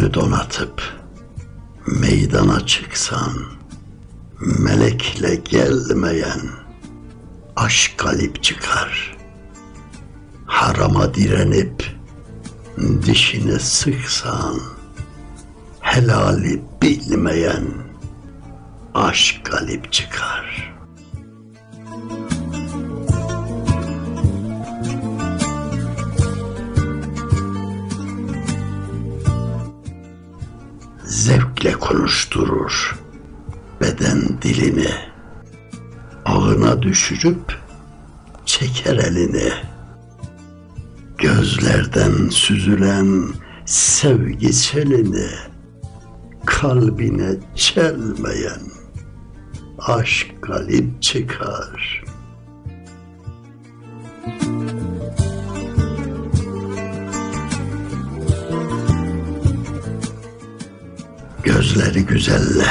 Gönlünü donatıp meydana çıksan melekle gelmeyen aşk galip çıkar. Harama direnip dişini sıksan helali bilmeyen aşk galip çıkar. Zevkle konuşturur beden dilini. Ağına düşürüp çeker elini. Gözlerden süzülen sevgi selini kalbine çelmeyen aşk galip çıkar. Gözleri güzelle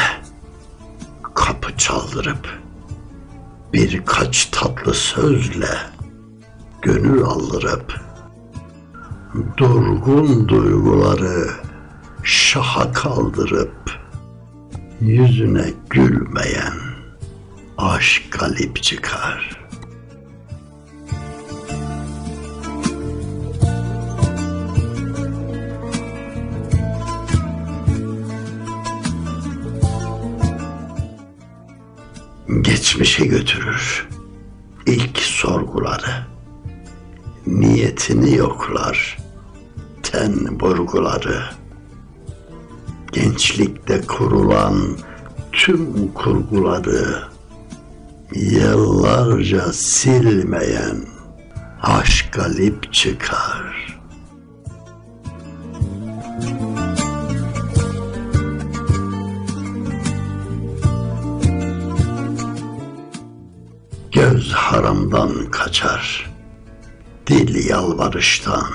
kapı çaldırıp birkaç tatlı sözle gönül aldırıp durgun duyguları şaha kaldırıp yüzüne gülmeyen aşk galip çıkar. Geçmişe götürür ilk sorguları. Niyetini yoklar ten burguları gençlikte kurulan tüm kurguları yıllarca silmeyen aşk galip çıkar. Göz haramdan kaçar, dil yalvarıştan,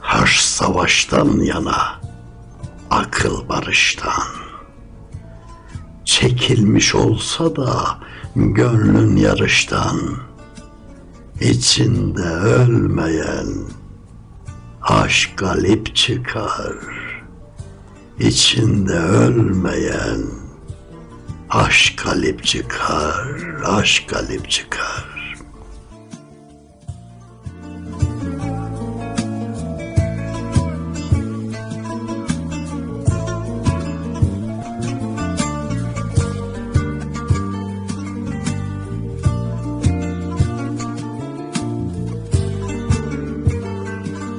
harç savaştan yana, akıl barıştan. Çekilmiş olsa da gönlün yarıştan, içinde ölmeyen aşk galip çıkar. İçinde ölmeyen aşk galip çıkar, aşk galip çıkar.